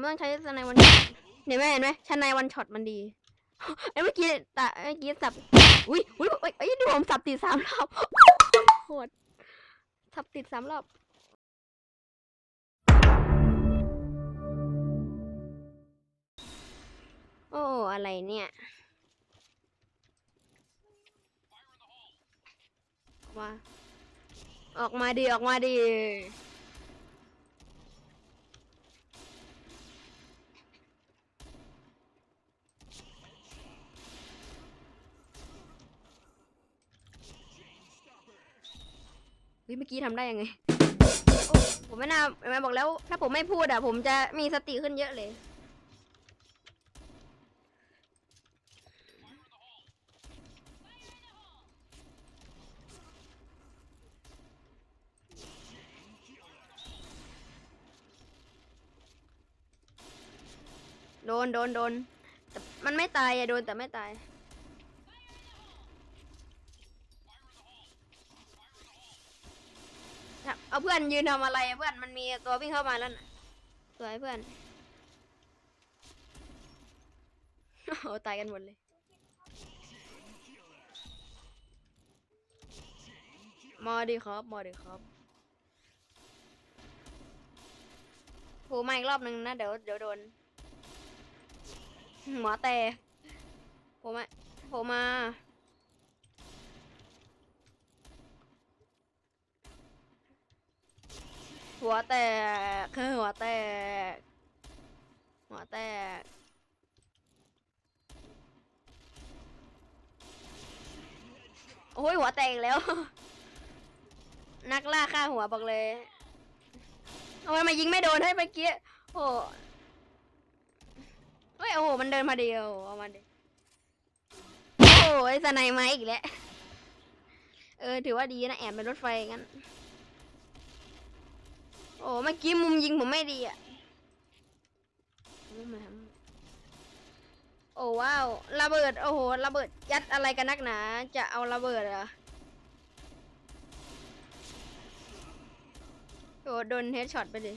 ผมต้องใช้สไนวันช็อตเห็นไหมเห็นไหมชนายวันช็อตมันดีไอ้เมื่อกี้แต่เมื่อกี้สับอุ้ยอุ้ยเอ้ยเอ้ดูผมสับติดสามรอบโหดสับติดสามรอบโอ้อะไรเนี่ยออกมาออกมาดีออกมาดี ฮ้ยเมื่อกี้ทำได้ยังไงผมไม่น่าแม่บอกแล้ว ถ้าผมไม่พูดอะผมจะมีสติขึ้นเยอะเลย โดนโดนโดนแต่มันไม่ตายอะโดนแต่ไม่ตาย ครับ เพื่อนยืนทำอะไรเพื่อนมันมีตัววิ่งเข้ามาแล้วนะสวยเพื่อนโอ้ตายกันหมดเลยมาดีครับมาดีครับโผล่มาอีกรอบหนึ่งนะ เดี๋ยวเดี๋ยวโดน หมอแต่โผล่มาโผล่มา หัวแตกคือหัวแตก หัวแตก โอ้ยหัวแตกแล้ว นักล่าฆ่าหัวบอกเลยทำไมมายิงไม่โดนให้เมื่อกี้โอ้เฮ้ยโอ้โหมันเดินมาเดียวเอามาดิโอ้ยสไนไม้อีกแล้วเออถือว่าดีนะแอบเป็นรถไฟงั้น โอ้เมื่อกี้มุมยิงผมไม่ดีอะโอ้ว้าวระเบิดโอ้โหระเบิดยัดอะไรกันนักหนา จะเอาระเบิดเหรอโอ้โดนเฮดช็อตไปดิ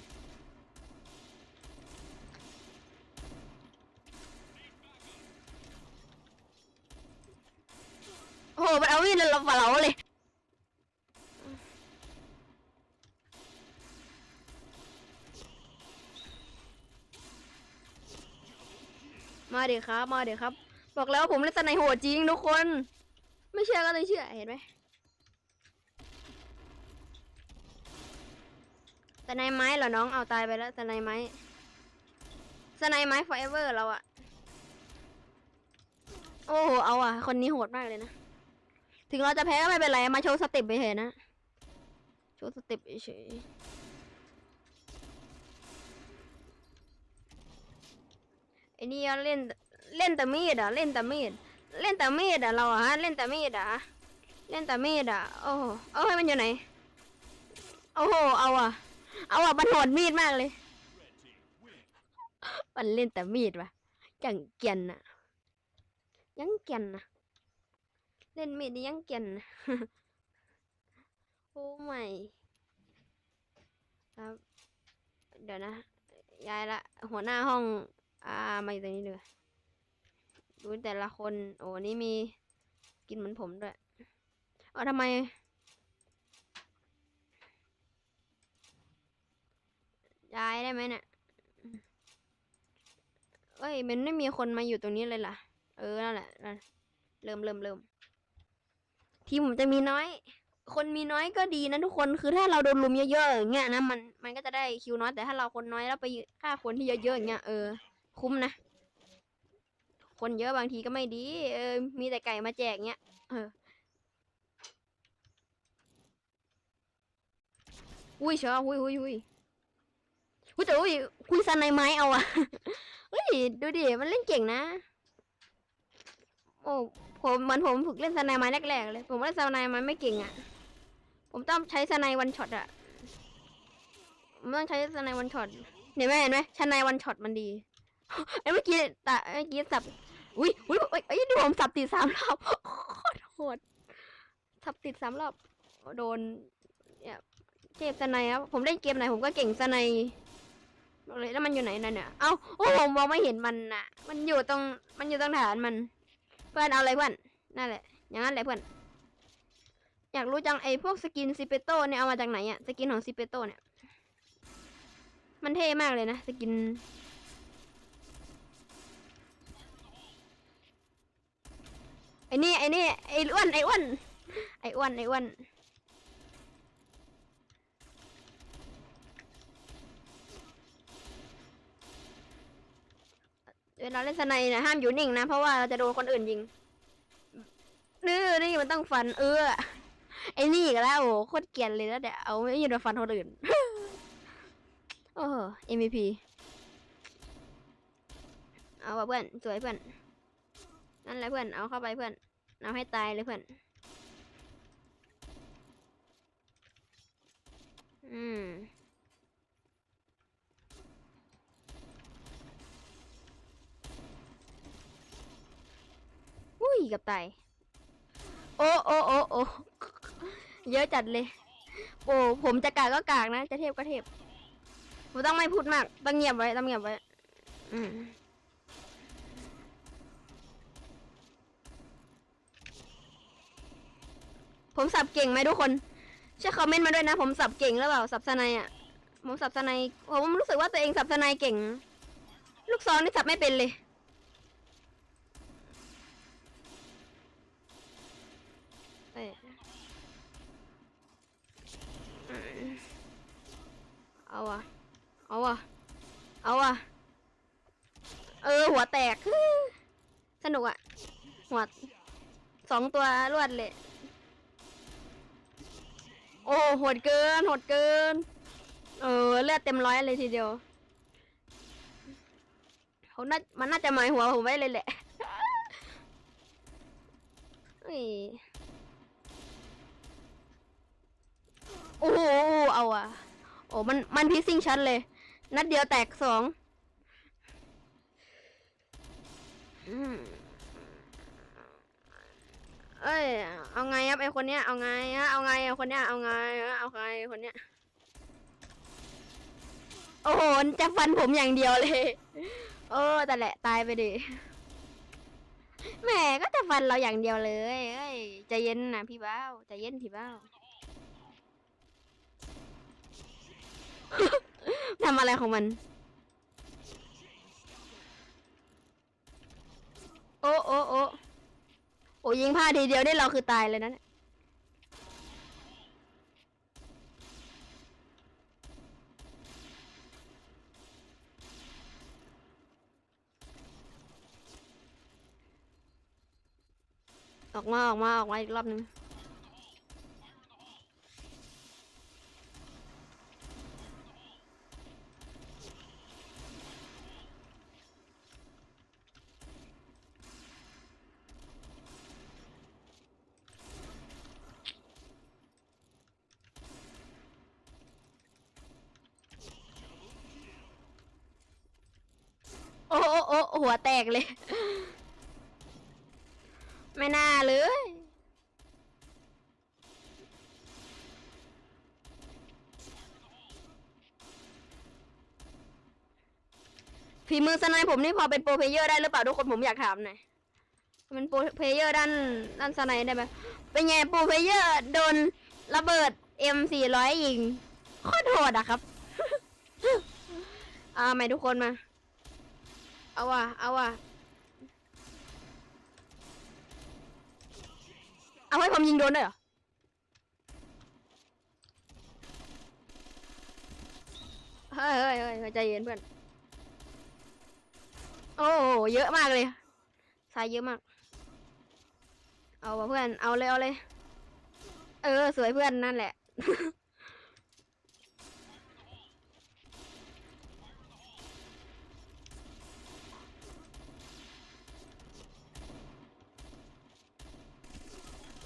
โอ้โหมันเอาวิ่งเราเปล่าเลย มาเดี๋ยวครับ มาเดี๋ยวครับ บอกแล้วผมเล่นสไนโหดจริงทุกคน ไม่เชื่อก็ต้องเชื่อเห็นไหมสไนไม้เหรอน้องเอาตายไปแล้วสไนไม้สไนไม้ forever เราอะโอ้โหเอาอะคนนี้โหดมากเลยนะ ถึงเราจะแพ้ก็ไม่เป็นไร มาโชว์สเต็ปไปเฉยนะ โชว์สเต็ปเฉย อ้นี่เล่นเล่นแต่มีดอะเล่นแต่มีดเล่นแต่มีดอะเราอะฮะเล่นแต่มีดอะเล่นแต่มีดอะโอ้โหเอาให้มันอยู่ไหนโอ้โหเอาอะเอาอะมันโหดมีดมากเลย มันเล่นแต่มีดวะจังเกียนอะยังเกียนนะเล่นมีดยังเกียนนะโอ้ไม่ครับเดี๋ยวนะย้ายละหัวหน้าห้อง อ่ามาอยู่ตรงนี้ด้วยดูแต่ละคน โอ้นี่มีกินเหมือนผมด้วยเออทำไม ย้ายได้ไหมเนี่ยเอ้ยมันไม่มีคนมาอยู่ตรงนี้เลยล่ะ เออ นั่นแหละนั่นเริ่มเริ่มเริ่มทีมผมจะมีน้อย คนมีน้อยก็ดีนะทุกคน คือถ้าเราโดนลุมเยอะๆอย่างเงี้ยนะ มัน มันก็จะได้คิวน้อย แต่ถ้าเราคนน้อยแล้วไปฆ่าคนที่เยอะๆอย่างเงี้ย เออ คุ้มนะ คนเยอะบางทีก็ไม่ดี เออ มีแต่ไก่มาแจกเงี้ย เออ อุ้ยเชียวอุ้ยอุ้ยอุ้ยอุ้ยแต่อุ้ยคุยสันในไม้เอาอะเฮ้ย ดูดิ มันเล่นเก่งนะ โอ้ผมเหมือนผมฝึกเล่นสไนไม้แรกๆเลย ผมเล่นสไนไม้ไม่เก่งอะ่ะ ผมต้องใช้สไนวันช็อตอะ่ะผมต้องใช้สไนวันช็อตเห็นไหมเห็นไหมสไนวันช็อตมันดี ไอ้เมื่อกี้แต่เมื่อกี้สับ อุ้ยอุ้ยเอ้ยดูผมสับติดสามรอบโคตรโหดสับติดสามรอบโดนเนี่ยเกมสไนครับผมเล่นเกมไหนผมก็เก่งสไนเลยแล้วมันอยู่ไหนนั่นเนี่ยเอ้าโอ้ผมมองไม่เห็นมันน่ะ มันอยู่ตรงมันอยู่ตรงฐานมัน เพื่อนเอาอะไรเพื่อนนั่นแหละ อย่างนั้นแหละเพื่อนอยากรู้จังไอ้พวกสกินซิเปโตเนี่ยเอามาจากไหนอะสกินของซิเปโตเนี่ย มันเท่มากเลยนะสกิน อ้นี่ไอ้นี่ไอ้อ้วนไอ้อ้วนไอ้อ้วนไอ้อ้วนเวลาเล่นสไนนี่ยห้ามอยู่นิ่งนะ เพราะว่าเราจะโดนคนอื่นยิงนี่นี่มันต้องฟัน เออไอ้นี่ก็แล้วโอ้โคตรเกลียนเลยแล้วเดี๋ยวเอาไม่ยืนฟันคนอื่นโอ้โห MVP เอาเพื่อนสวยเพื่อน นั่นแหละเพื่อน เอาเข้าไปเพื่อน เอาให้ตายเลยเพื่อน อืมอุ้ยกับตาย โอ้โอ้โอ้โอ้เยอะจัดเลย โอ้ผมจะกากก็กากนะ จะเทพก็เทพผมต้องไม่พูดมาก ต้องเงียบไว้ ต้องเงียบไว้ อืม ผมสับเก่งไหมทุกคนช่วยคอมเมนต์มาด้วยนะ ผมสับเก่งหรือเปล่าสับสไนยอะผมสับสไนยผมรู้สึกว่าตัวเองสับสไนยเก่ง ลูกซองนี่สับไม่เป็นเลย เอ้ยอืมเอาวะเอาวะเอาวะเออ หัวแตก สนุกอะหัวสองตัวรวดเลย โอ้โหดเกินโหดเกิน เออเลือดเต็มร้อยเลยทีเดียวเขาน่ามันน่าจะหมายหัวผมไว้เลยแหละเฮ้ยโอ้โหเอาอะโอ้มันมันพิซซิ่งชัดเลย นัดเดียวแตกสอง อืม เอ้ย เอาไงครับไอคนเนี้ย เอาไงฮะ เอาไงไอคนเนี้ย เอาไงฮะ เอาไงคนเนี้ย โอ้โห จะฟันผมอย่างเดียวเลย โอ้แต่แหละตายไปดิ แหมก็จะฟันเราอย่างเดียวเลยเอ้ยใจเย็นนะพี่เบ้าใจเย็นพี่เบ้าทำอะไรของมัน โอ้โอ้โอ้ โอ้ยิงพลาดทีเดียวนี่เราคือตายเลยนะเนี่ยออกมาออกมาออกมาอีกรอบนึง หัวแตกเลย ไม่น่าเลยฝีมือสไนป์ผมนี่พอเป็นโปรเพลเยอร์ได้หรือเปล่าทุกคนผมอยากถามหน่อยเป็นโปรเพลเยอร์ด้านด้านสไนป์ได้ไหมเป็นไงโปรเพลเยอร์โดนระเบิด M สี่ร้อยยิงโคตรโหดอะครับ อ่าใหม่ทุกคนมา เอาว่ะ เอาว่ะ เอาให้ผมยิงโดนได้เหรอ เฮ้ยเฮ้ยเฮ้ยใจเย็นเพื่อน โอ้เยอะมากเลยสายเยอะมาก เอาว่ะเพื่อน เอาเลย เอาเลย เออ สวยเพื่อนนั่นแหละ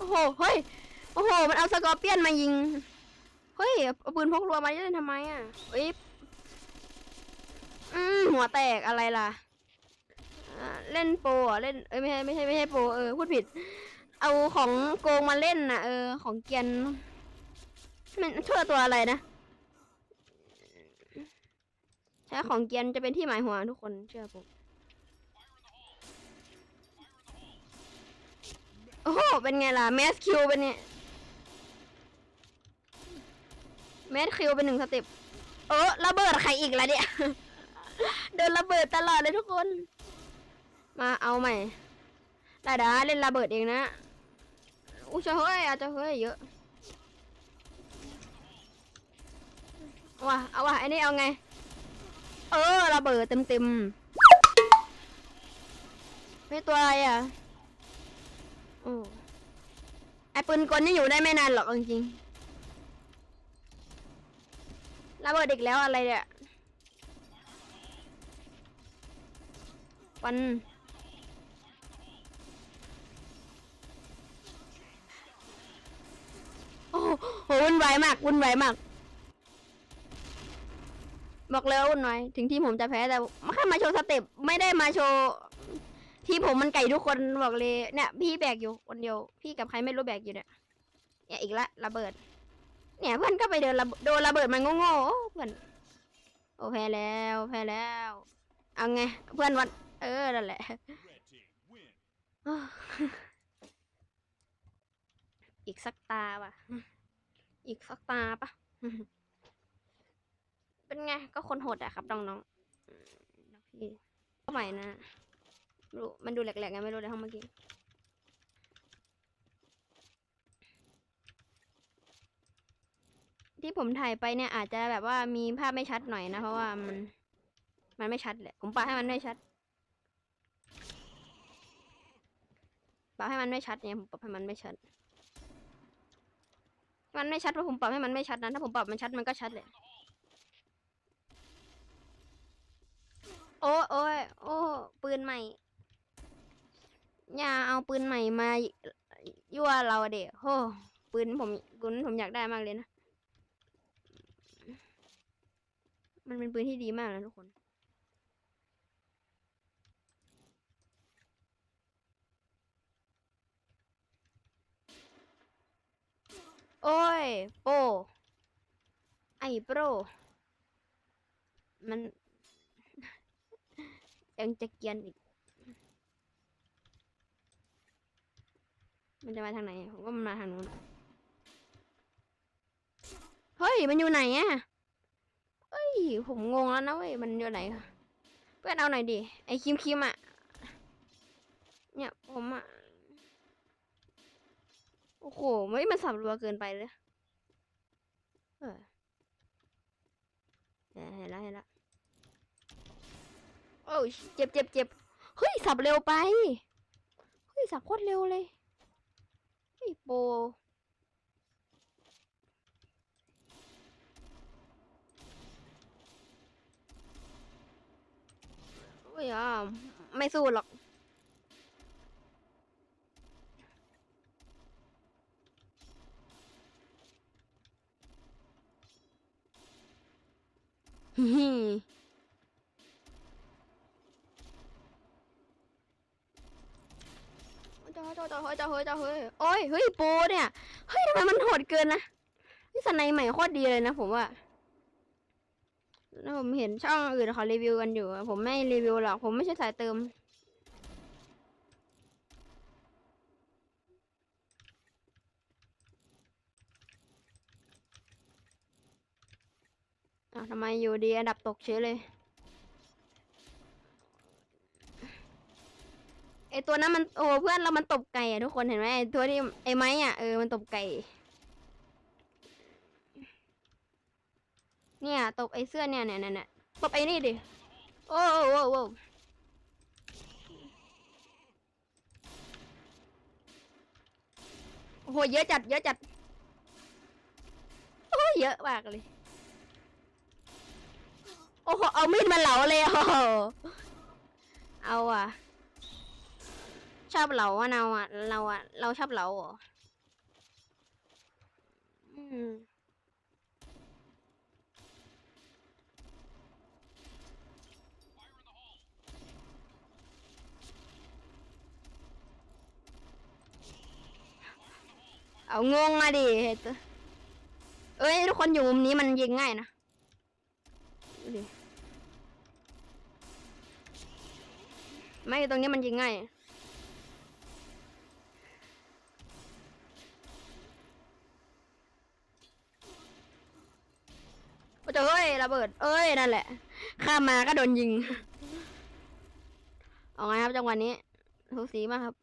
โอ้โห เฮ้ย โอ้โห มันเอาสกอร์เปียนมายิง เฮ้ย เอาปืนพกรัวมาเล่นทำไมอะเอ้ยอืมหัวแตกอะไรล่ะ เล่นโปรอะเล่น เอ้ยไม่ใช่ไม่ใช่ไม่ใช่โปรเออพูดผิด เอาของโกงมาเล่นน่ะ เออ ของเกียน มันชื่อตัวอะไรนะ ใช้ของเกียนจะเป็นที่หมายหัวทุกคนเชื่อผม โอ้โห เป็นไงล่ะแมสคิวเป็นเนี่ยแมสคิวเป็นหนึ่งสเต็ปเออระเบิดใครอีกล่ะเนี่ย โดนระเบิดตลอดเลยทุกคน มาเอาใหม่ดาดาเล่นระเบิดเองนะอู้จะเฮ้ยอาจจะเฮ้ยเยอะเอาว่ะเอาว่ะไอ้นี่เอาไง เออระเบิดเต็มเต็มๆไม่ตัวอะไรอะ อไอปืนกลนี่อยู่ได้ไม่นานหรอกจริงๆระเบิดอีกแล้วอะไรเนี่ยวันโอ้โหวุ่นวายมากวุ่นวายมาก บอกเลยว่าวุ่นวายถึงที่ผมจะแพ้แต่แค่มาโชว์สเต็ปไม่ได้มาโชว์ ที่ผมมันไก่ทุกคนบอกเลยเนี่ยพี่แบกอยู่คนเดียว พี่กับใครไม่รู้แบกอยู่เนี่ยเนี่ยอีกละระเบิด เนี่ยเพื่อนก็ไปเดินระโดนระเบิดมันโง่ๆโอ้เพื่อนโอ้แพ้แล้วแพ้แล้วเอาไงเพื่อนวัดเออนั่นแหละอีกสักตาป่ะ อีกสักตาป่ะ เป็นไงก็คนโหดอะครับน้องๆอืมน้องพี่ก็ใหม่นะ รู้มันดูแหลกๆไงไม่รู้เลยห้องเมื่อกี้ที่ผมถ่ายไปเนี่ยอาจจะแบบว่ามีภาพไม่ชัดหน่อยนะเพราะว่ามัน มันไม่ชัดแหละผมปรับให้มันไม่ชัดปรับให้มันไม่ชัดเนี่ยผมปรับให้มันไม่ชัด มันไม่ชัดเพราะผมปรับให้มันไม่ชัดนะถ้าผมปรับมันชัดมันก็ชัดเลยโอ้โอ้ยโอ้ปืนใหม่ อย่าเอาปืนใหม่มายั่วเราเด็กโอ้ปืนผมปืนผมอยากได้มากเลยนะ มันเป็นปืนที่ดีมากนะทุกคนโอ้ย โป ไอ้โปร มัน ยังจะเกียนอีก มันจะมาทางไหนผมว่ามันมาทางนู้นเฮ้ยมันอยู่ไหนอะเฮ้ยผมงงแล้วนะเว้ยมันอยู่ไหนเพื่อนเอาหน่อยดิไอ้คิมคิมอะเนี่ยผมอะโอ้โหไม่มันสับรัวเกินไปเลยเออเห็นแล้วเห็นแล้วโอ้ยเจ็บเจ็บเจ็บเฮ้ยสับเร็วไปเฮ้ยสับโคตรเร็วเลย ยโปรโอ้ยอะไม่สู้หรอกฮิ จะเฮ้ยจะเฮ้ยจะเฮ้ยจะเฮ้ยโอ้ยเฮ้ยโปเนี่ยเฮ้ยทำไมมันโหดเกินนะนี่สไนใหม่โคตรดีเลยนะผมว่าแล้วผมเห็นช่องอื่นเขารีวิวกันอยู่ ผมไม่รีวิวหรอก ผมไม่ใช่สายเติม อะทำไมอยู่ดีอันดับตกเฉยเลย ไอ ตัวนั้นมันโอ้เพื่อนเรามันตบไก่อะทุกคนเห็นไหมไอตัวที่ไอไม้อะเออมันตบไก่ เนี่ยตบไอเสื้อเนี่ยเนี่ยเนี่ยตบไอนี่ดิโอ้โอ้โอ้โอ้โหเยอะจัด เยอะจัดโอ้เยอะมากเลยโอ้โหเอามีดมาเหลาเลยโอ้เอาอะ ชอบเหลาอะเราอะ เราอะ เราชอบเหลาเหรอ อืมเอางงอะดิเอ้ยทุกคนอยู่มุมนี้มันยิงง่ายนะดิไม่ตรงนี้มันยิงง่าย โอ้โหเอ้ย ระเบิด เอ้ยนั่นแหละ ข้ามมาก็โดนยิง เอาไงครับจังหวะนี้ทุกสีมากครับ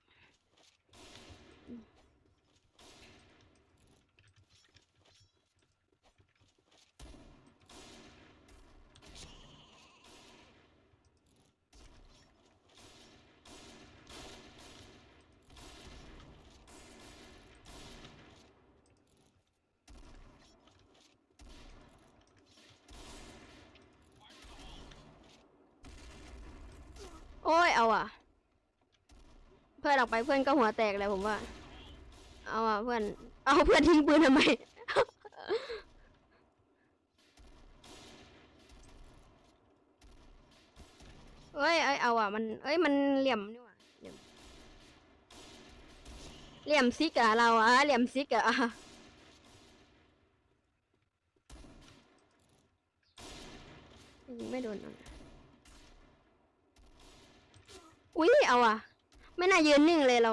โอ้ยเอาอะ เพื่อนออกไปเพื่อนก็หัวแตกเลยผมว่า เอาอะเพื่อน เอาเพื่อนทิ้งปืนทำไม เอ้ยเอ้ยเอาอะ มัน เอ้ยมันเหลี่ยมนี่หว่าเหลี่ยมเหลี่ยมซิกอะเราอะเหลี่ยมซิกอะไม่โดนอะ อุ้ยเอาอะ ไม่น่ายืนนิ่งเลยเรา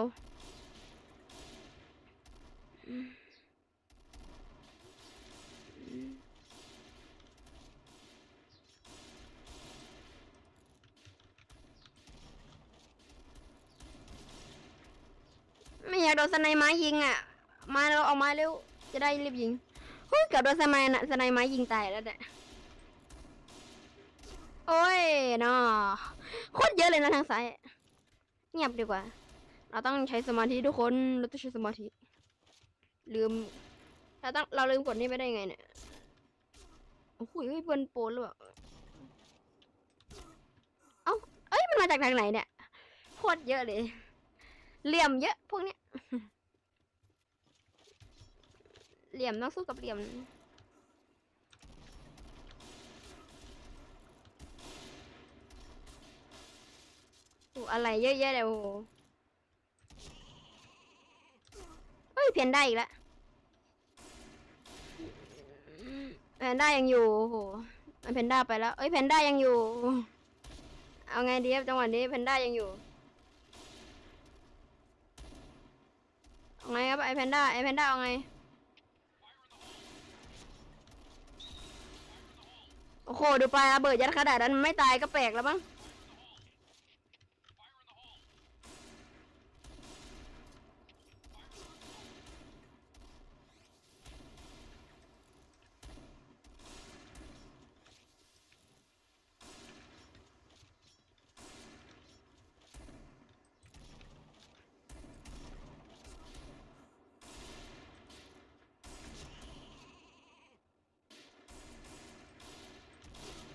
ไม่อยากโดนสไนไม้ยิงอะ มาเราเอามาเร็ว จะได้รีบยิงเฮ้ยเกือบโดนสไนน่ะสไนไม้ยิงตายแล้วเนี่ยโอ้ยนาะโคตรเยอะเลยนะทางซ้าย เงียบดีกว่า เราต้องใช้สมาธิทุกคน เราต้องใช้สมาธิ ลืม เราต้อง เราลืมกดนี่ไปได้ไงเนี่ย โอ้โหเฮ้ยเพื่อนโปนหรือเปล่า เอ้า เอ้ย มันมาจากทางไหนเนี่ย โคตรเยอะเลย เหลี่ยมเยอะพวกเนี้ย เหลี่ยมต้องสู้กับเหลี่ยม โอ้อะไรเยอะแยะเลยโอ้โหเฮ้ยเพนได้าอีกแล้วเพนด้ายังอยู่โอ้โหมันเพนด้าไปแล้วเอ้ยเพนด้ายังอยู่ เอาไงดีครับจังหวะนี้เพนด้ายังอยู่เอาไงครับไอแพนด้าไอแพนด้าเอาไงโอ้โหดูปลาระเบิดยัดขนาดนั้นไม่ตายก็แปลกแล้วมั้ง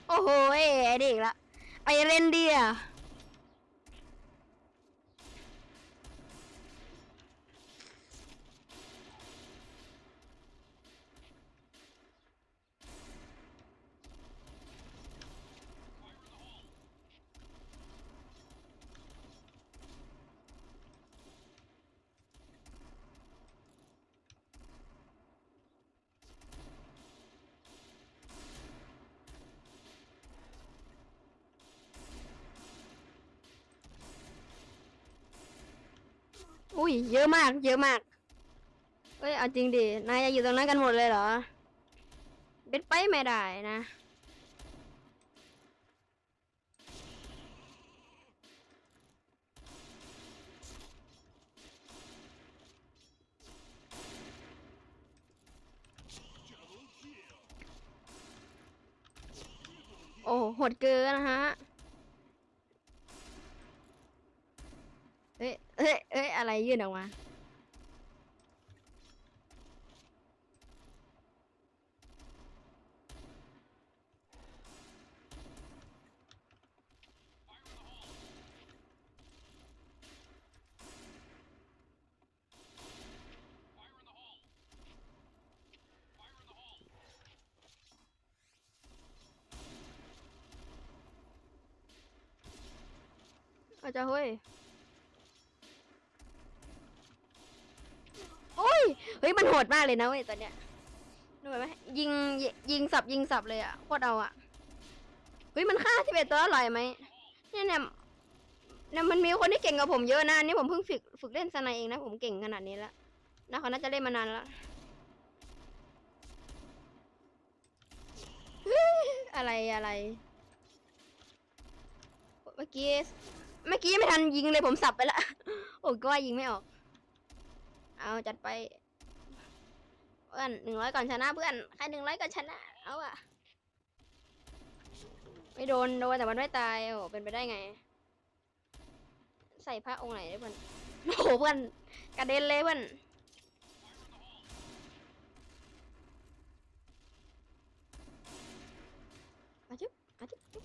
โอ้โห ไอ้เด็กละไอเรนเดียร์ อุ้ยเยอะมาก เยอะมากเอ้ยเอาจริงดินายจะอยู่ตรงนั้นกันหมดเลยเหรอเบ็ดไปไม่ได้นะโอ้โหดเกินนะฮะ เอ้ยเอ้ย เอ้ยอะไรยื่นออกมา อาจจะเฮ้ย โอ้ยเฮ้ยมันโหดมากเลยนะเว้ยตอนเนี้ยดูไหมยิงยิงสับยิงสับเลยอะโคตรเอาอะเฮ้ยมันฆ่าสิบเอ็ดตัวอร่อยไหมเนี่ยเนี่ยเนี่ยมันมีคนที่เก่งกว่าผมเยอะนะอันนี้ผมเพิ่งฝึกฝึกเล่นสไนเองนะผมเก่งขนาดนี้แล้วนะเขาน่าจะเล่นมานานแล้วอะไรอะไร เมื่อกี้ เมื่อกี้ไม่ทันยิงเลยผมสับไปละ โอ้ก็ว่ายิงไม่ออก เอาจัดไป เพื่อนหนึ่งร้อยก่อนชนะเพื่อนแค่หนึ่งร้อยก่อนชนะ เอาอะไม่โดนโดนแต่มันไม่ตายโอ้โหเป็นไปได้ไง ใส่พระองค์ไหนได้เพื่อนโอ้โหเพื่อนกระเด็นเลยเพื่อนมาจุ๊บมาจุ๊บจุ๊บ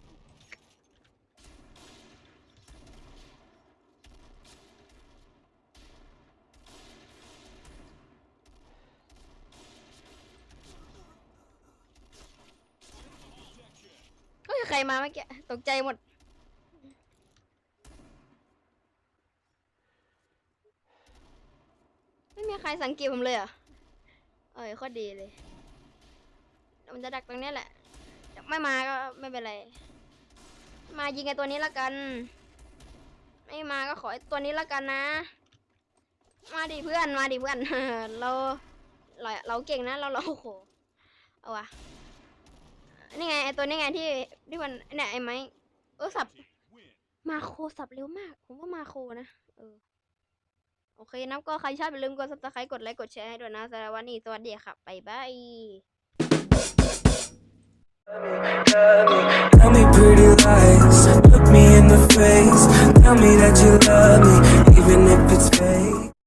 เฮ้ยใคร มาเมื่อกี้ตกใจหมด ไม่มีใครสังเกตผมเลยเหรอะเอ้ยโคตรดีเลย มันจะดักตรงนี้แหละ ไม่มาก็ไม่เป็นไร มายิงไอ้ตัวนี้ละกัน ไม่มาก็ขอไอ้ตัวนี้ละกันนะ มาดิเพื่อน มาดิเพื่อน เรา เราเราเก่งนะ เราเราโอ้โหเอาวะ นี่ไงไอตัวนี้ไงที่ที่มันเนี่ยไอไม้เออสับมาโคสับเร็วมาก ผมว่ามาโคนะเออโอเคนะก็ใครชอบอย่าลืมกด subscribe กดไลค์กดแชร์ให้ด้วยนะสำหรับวันนี้สวัสดีครับบ๊ายบาย Tell me pretty lies, look me in the face. Tell me that you love me, even if it's.